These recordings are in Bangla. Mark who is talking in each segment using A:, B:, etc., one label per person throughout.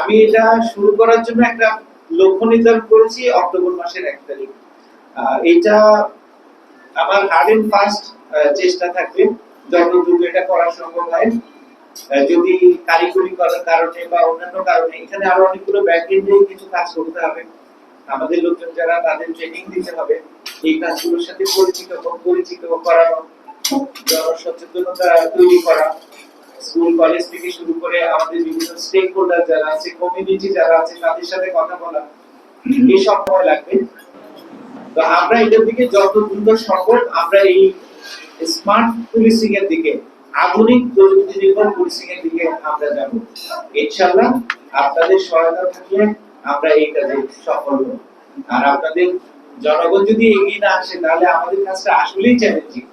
A: আমি এটা শুরু করার জন্য একটা লক্ষ্য নির্ধারণ করেছি, অক্টোবর মাসের এক তারিখ। এটা আমার হার্ড এন্ড ফাস্ট চেষ্টা থাকবে। যত দ্রুত এটা করা সম্ভব হয়। যদি কারিগরি করার কারণে বা অন্যান্য কারণে, এখানে আরও অনেকগুলো ব্যাক এন্ডে কিছু কাজ করতে হবে। আমাদের লোকজন যারা তাদের ট্রেনিং দিতে হবে, এই কাজগুলোর সাথে পরিচিত পরিচিত করানো, জনসচেতনতা তৈরি করা। স্কুল, কলেজ থেকে শুরু করে আমাদের বিভিন্ন স্টেক হোল্ডার যারা আছে কমিউনিটি যারা আছে, তাদের সাথে কথা বলা এই সময় লাগবে। তো আমরা এটার দিকে যত দ্রুত সম্ভব আমরা এই স্মার্ট পুলিশিং এর দিকে, আধুনিক প্রযুক্তি নির্ভর পুলিশিং এর দিকে আমরা যাব। ইনশাআল্লাহ আপনাদের সহায়তা থাকলে আমরা এই কাজে সফল হব। আর আপনাদের জনগণ যদি এগিয়ে না আসে, তাহলে আমাদের কাজটা আসলেই চ্যালেঞ্জিং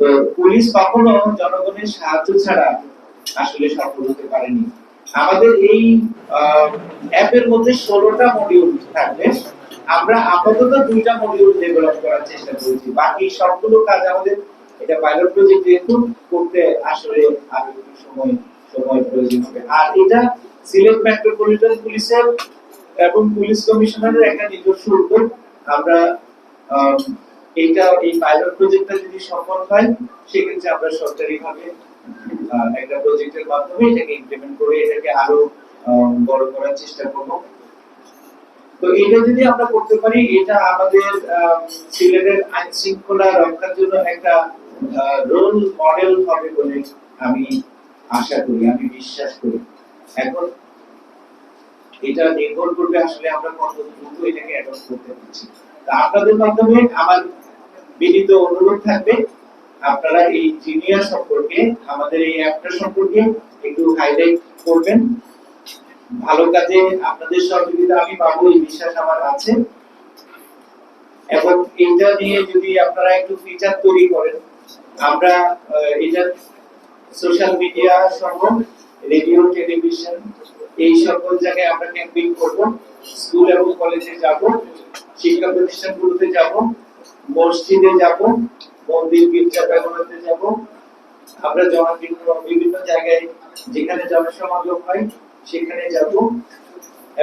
A: তো পুলিশ কখনো জনগণের সাহায্য ছাড়া আসলে সফল হতে পারেনি। আমাদের এই অ্যাপের মধ্যে ষোলোটা মডিউল থাকবে। আমরা আপাতত দুইটা মডিউল ডেভেলপ করার চেষ্টা করেছি। বাকি সবগুলো কাজ আমাদের এটা পাইলট প্রজেক্ট যেহেতু করতে আসলে আরও সময় সময় প্রয়োজন হবে। আর এটা সিলেট মেট্রোপলিটন পুলিশের এবং পুলিশ কমিশনারের একটা নিজস্ব উদ্যোগ আমরা আম, এইটা এই পাইলট প্রজেক্টটা যদি সফল হয় সেক্ষেত্রে আমরা সরকারিভাবে একটা প্রজেক্টের মাধ্যমে এটাকে ইমপ্লিমেন্ট করে এটাকে আরও বড় করার চেষ্টা করব। তো এটা যদি আমরা করতে পারি এটা আমাদের আম, সিলেটের আইন শৃঙ্খলা রক্ষার জন্য একটা রোল মডেল হবে বলে আমি আশা করি আমি বিশ্বাস করি। এখন এটা নির্ভর করবে আসলে আমরা কত দ্রুত এটাকে অ্যাডপ্ট করতে পারছি। আপনাদের মাধ্যমে আমার বিনীত অনুরোধ থাকবে, আপনারা এই জিনিয়ার সম্পর্কে, আমাদের এই অ্যাপটা সম্পর্কে একটু হাইলাইট করবেন। ভালো কাজে আপনাদের সহযোগিতা আমি পাবো, এই বিশ্বাস আমার আছে। এবং এটা নিয়ে যদি আপনারা একটু ফিচার তৈরি করেন, আমরা এটা সোশ্যাল মিডিয়া সহ রেডিও টেলিভিশন এই সকল জায়গায় আমরা ক্যাম্পেইন করব। স্কুল এবং কলেজে যাব, শিক্ষা প্রতিষ্ঠানগুলোতে যাব। মসজিদে যাব, মন্দির গির্জা বেগমতে যাব। আমরা জনবিন্ন বিভিন্ন জায়গায় যেখানে জনসমাগম হয়, সেখানে যাব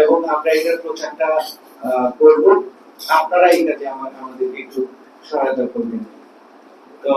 A: এবং আমরা এটার প্রচারটা করব। আপনারা এই কাজে আমাদেরকে একটু সহায়তা করবেন। তো